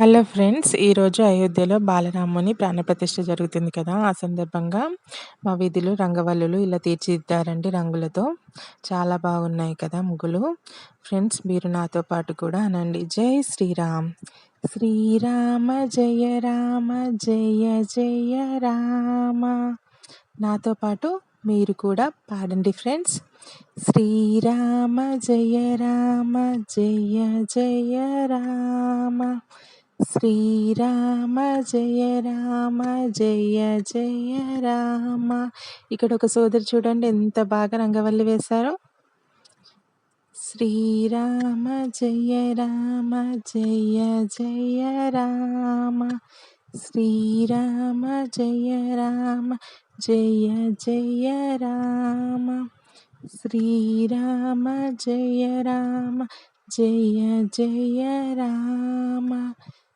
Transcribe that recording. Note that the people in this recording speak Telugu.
హలో ఫ్రెండ్స్ ఈరోజు అయోధ్యలో బాలరాముని ప్రాణప్రతిష్ఠ జరుగుతుంది కదా. ఆ సందర్భంగా మా వీధిలో రంగవల్లులు ఇలా తీర్చిదిద్దారండి రంగులతో. చాలా బాగున్నాయి కదా ముగ్గులు. ఫ్రెండ్స్ మీరు నాతో పాటు కూడా అనండి. జై శ్రీరామ్. శ్రీరామ జయ రామ జయ జయ రామ. నాతో పాటు మీరు కూడా పాడండి ఫ్రెండ్స్. శ్రీరామ జయ రామ జయ జయ రామ. శ్రీరామ జయ రామ జయ జయ రామ. ఇక్కడ ఒక సోదరి చూడండి ఎంత బాగా రంగవల్లి వేశారో. శ్రీరామ జయ రామ జయ జయ రామ. శ్రీరామ జయ రామ జయ జయ రామ. శ్రీరామ జయ రామ జయ జయ రామ.